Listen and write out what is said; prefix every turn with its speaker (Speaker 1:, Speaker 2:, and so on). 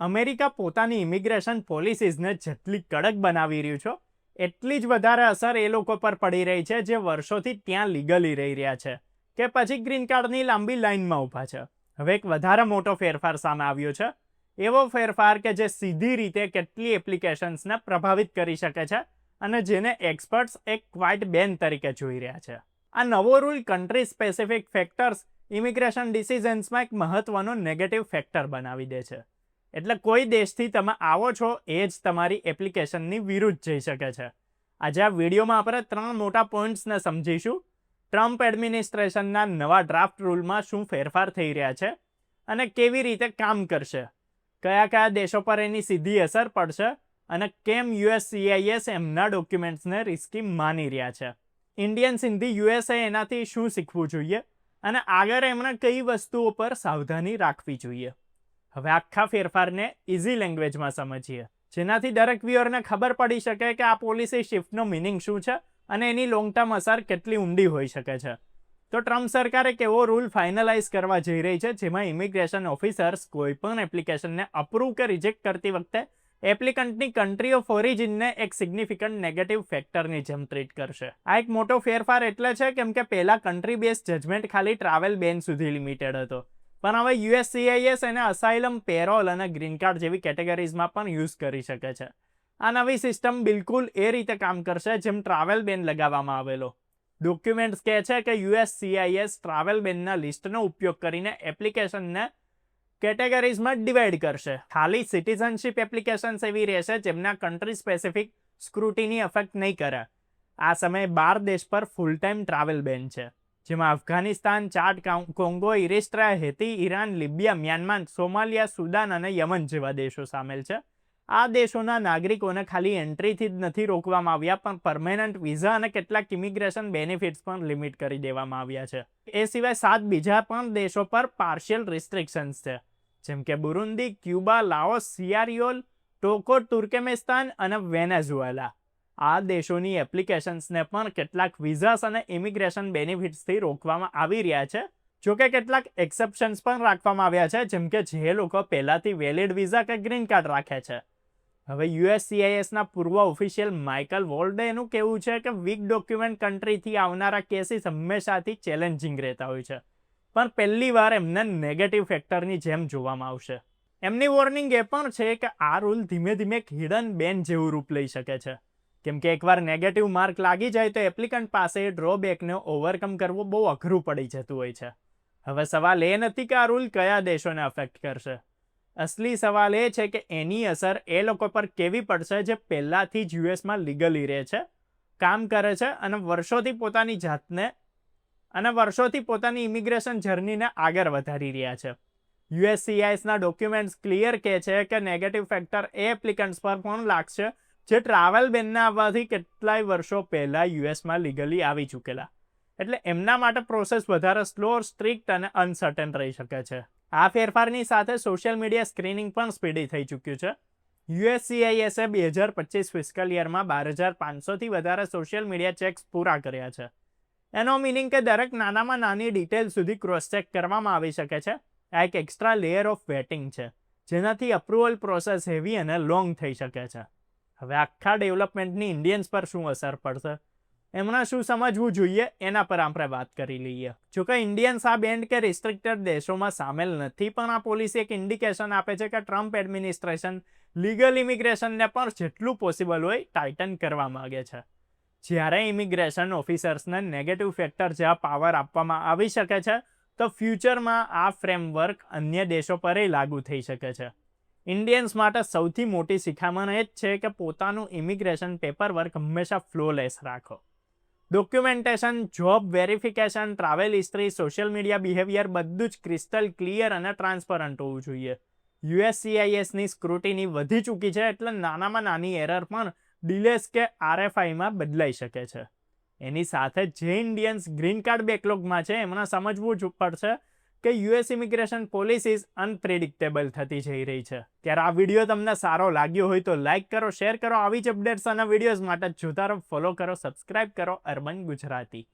Speaker 1: America પોતાની immigration પોલિસીઝને જેટલી કડક બનાવી રહ્યું છે, એટલી જ વધારે અસર એ લોકો પર પડી રહી છે જે વર્ષોથી ત્યાં લીગલી રહી રહ્યા છે, કે પછી ગ્રીન કાર્ડની લાંબી લાઇનમાં ઊભા છે. હવે એક વધારે મોટો ફેરફાર સામે આવ્યો છે, એવો ફેરફાર કે જે સીધી રીતે કેટલી એપ્લિકેશન્સને પ્રભાવિત કરી શકે છે અને જેને એક્સપર્ટ્સ એક ક્વાઇટ બેન તરીકે જોઈ રહ્યા છે. આ નવો rule country specific factors immigration ડિસિઝન્સમાં એક મહત્વનો નેગેટિવ ફેક્ટર બનાવી દે છે. એટલે કોઈ દેશથી તમે આવો છો, એ જ તમારી એપ્લિકેશનની વિરુદ્ધ જઈ શકે છે. આજે આ વિડીયોમાં આપણે ત્રણ મોટા પોઈન્ટ્સને સમજીશું. ટ્રમ્પ એડમિનિસ્ટ્રેશનના નવા ડ્રાફ્ટ રૂલમાં શું ફેરફાર થઈ રહ્યા છે અને કેવી રીતે કામ કરશે. કયા કયા દેશો પર એની સીધી અસર પડશે અને કેમ યુએસ સીઆઈએસ એમના ડોક્યુમેન્ટ્સને રિસ્કી માની રહ્યા છે. ઇન્ડિયન્સ ઇન યુએસએ એનાથી શું શીખવું જોઈએ અને આગળ એમણે કઈ વસ્તુઓ પર સાવધાની રાખવી જોઈએ. હવે આખા ફેરફારને ઇઝી લેંગ્વેજમાં સમજીએ. જેનાથી દરેક વ્યુઅરને ખબર પડી શકે કે આ પોલિસી શિફ્ટનો મિનિંગ શું છે અને એની લોંગ ટર્મ અસર કેટલી ઊંડી હોઈ શકે છે. તો ટ્રમ્પ સરકાર એક એવો રૂલ ફાઇનલાઇઝ કરવા જઈ રહી છે જેમાં ઇમિગ્રેશન ઓફિસર્સ કોઈપણ એપ્લિકેશનને અપ્રૂવ કે રિજેક્ટ કરતી વખતે એપ્લિકન્ટની કન્ટ્રી ઓફ ઓરિજિનને એક સિગ્નિફિકન્ટ નેગેટિવ ફેક્ટરની જેમ ટ્રીટ કરશે. આ એક મોટો ફેરફાર એટલે છે કેમ કે પહેલાં કન્ટ્રી બેઝ જજમેન્ટ ખાલી ટ્રાવેલ બેન સુધી લિમિટેડ હતો. પણ હવે યુએસસીઆઈએસ એને અસાઇલમ પેરોલ અને ગ્રીન કાર્ડ જેવી કેટેગરીઝમાં પણ યુઝ કરી શકે છે. આ નવી સિસ્ટમ બિલકુલ એ રીતે કામ કરશે જેમ ટ્રાવેલ બેન લગાવવામાં આવેલો. ડોક્યુમેન્ટ્સ કહે છે કે યુએસસીઆઈએસ ટ્રાવેલ બેનના લિસ્ટનો ઉપયોગ કરીને એપ્લિકેશનને કેટેગરીઝમાં ડિવાઈડ કરશે. ખાલી સિટીઝનશીપ એપ્લિકેશન્સ એવી રહેશે જેમના કન્ટ્રી સ્પેસિફિક સ્ક્રુટીની અફેક્ટ નહીં કરે. આ સમયે બાર દેશ પર ફૂલ ટાઈમ ટ્રાવેલ બેન છે. જેમાં Afghanistan, Chad Congo ઇરેસ્ટ્રા Haiti, Iran, Libya, Myanmar, Somalia, Sudan અને યમન જેવા દેશો સામેલ છે. આ દેશોના નાગરિકોને ખાલી એન્ટ્રીથી જ નથી રોકવામાં આવ્યા, પણ પરમેનન્ટ વિઝા અને કેટલાક ઇમિગ્રેશન બેનિફિટ્સ પણ લિમિટ કરી દેવામાં આવ્યા છે. એ સિવાય સાત બીજા પણ દેશો પર પાર્શિયલ રિસ્ટ્રિક્શન્સ છે. જેમ કે બુરુંદી, ક્યુબા, લાઓસ સિયારિયોલ ટોકો તુર્કેમેસ્તાન અને વેનેઝુએલા. આ દેશોની એપ્લિકેશન્સને પણ કેટલાક વિઝાસ અને ઇમિગ્રેશન બેનિફિટ્સથી રોકવામાં આવી રહ્યા છે. જોકે કેટલાક એક્સેપ્શન્સ પણ રાખવામાં આવ્યા છે, જેમ કે જે લોકો પહેલાંથી વેલિડ વિઝા કે ગ્રીન કાર્ડ રાખે છે. હવે યુએસસીઆઈએસના પૂર્વ ઓફિશિયલ માઇકલ વોલ્ડે એનું કહેવું છે કે વીક ડોક્યુમેન્ટ કન્ટ્રીથી આવનારા કેસીસ હંમેશાથી ચેલેન્જિંગ રહેતા હોય છે. પણ પહેલી વાર એમને નેગેટિવ ફેક્ટરની જેમ જોવામાં આવશે. એમની વોર્નિંગ એ પણ છે કે આ રૂલ ધીમે ધીમે એક હિડન બેન જેવું રૂપ લઈ શકે છે. કેમ કે એકવાર નેગેટિવ માર્ક લાગી જાય તો એપ્લિકન્ટ પાસે ડ્રોબેકને ઓવરકમ કરવું બહુ અઘરું પડી જતું હોય છે. હવે સવાલ એ નથી કે આ રૂલ કયા દેશોને અફેક્ટ કરશે? અસલી સવાલ એ છે કે એની અસર એ લોકો પર કેવી પડશે જે પહેલાંથી જ યુએસમાં લીગલી રહે છે, કામ કરે છે અને વર્ષોથી પોતાની જાતને અને વર્ષોથી પોતાની ઇમિગ્રેશન જર્નીને આગળ વધારી રહ્યા છે. યુએસસીઆઈએસના ડોક્યુમેન્ટ્સ ક્લિયર કહે છે કે નેગેટિવ ફેક્ટર એ એપ્લિકન્ટ્સ પર પણ લાગશે જે ટ્રાવેલ બેનના આવવાથી કેટલાય વર્ષો પહેલાં યુએસમાં લીગલી આવી ચૂકેલા. એટલે એમના માટે પ્રોસેસ વધારે સ્લો સ્ટ્રિક્ટ અને અનસર્ટેન રહી શકે છે. આ ફેરફારની સાથે સોશિયલ મીડિયા સ્ક્રીનિંગ પણ સ્પીડી થઈ ચૂક્યું છે. યુએસસીઆઈએસએ બે હજાર પચીસ ફિસ્કલ યરમાં બાર હજાર પાંચસોથી વધારે સોશિયલ મીડિયા ચેક્સ પૂરા કર્યા છે. એનો મિનિંગ કે દરેક નાનામાં નાની ડિટેલ સુધી ક્રોસ ચેક કરવામાં આવી શકે છે. આ એક એક્સ્ટ્રા લેયર ઓફ વેટિંગ છે. જેનાથી અપ્રુવલ પ્રોસેસ હેવી અને લોંગ થઈ શકે છે. હવે આખા ડેવલપમેન્ટની ઇન્ડિયન્સ પર શું અસર પડશે? એમણે શું સમજવું જોઈએ? એના પર આપણે વાત કરી લઈએ. જોકે ઇન્ડિયન્સ આ બેન્ડ કે રિસ્ટ્રિક્ટેડ દેશોમાં સામેલ નથી, પણ આ પોલિસી એક ઇન્ડિકેશન આપે છે કે ટ્રમ્પ એડમિનિસ્ટ્રેશન લીગલ ઇમિગ્રેશનને પણ જેટલું પોસિબલ હોય ટાઇટન કરવા માગે છે. જ્યારે ઇમિગ્રેશન ઓફિસર્સને નેગેટિવ ફેક્ટર જેવા પાવર આપવામાં આવી શકે છે, તો ફ્યુચરમાં આ ફ્રેમવર્ક અન્ય દેશો પર લાગુ થઈ શકે છે. ઇન્ડિયન્સ માટે સૌથી મોટી શિખામણ એ જ છે કે પોતાનું ઇમિગ્રેશન પેપર વર્ક હંમેશા ફ્લોલેસ રાખો. Documentation job verification travel history social media behaviour બધું જ ક્રિસ્ટલ ક્લિયર અને ટ્રાન્સપરન્ટ હોવું જોઈએ. યુએસસીઆઈએસની સ્ક્રુટીની વધી ચૂકી છે એટલે નાનામાં નાની એરર પણ ડિલેસ કે આરએફઆઈમાં બદલાઈ શકે છે. એની સાથે જે ઇન્ડિયન્સ ગ્રીન કાર્ડ બેકલોગમાં છે, એમને સમજવું જ પડશે કે યુએસ ઇમિગ્રેશન પોલિસીઝ અનપ્રિડિક્ટેબલ થતી જઈ રહી છે. ત્યારે આ વીડિયો તમને સારો લાગ્યો હોય તો લાઇક કરો શેર કરો. આવી જ અપડેટ્સ અને વિડીયોઝ માટે જોતા રહો ફોલો કરો સબસ્ક્રાઇબ કરો. અર્બન ગુજરાતી.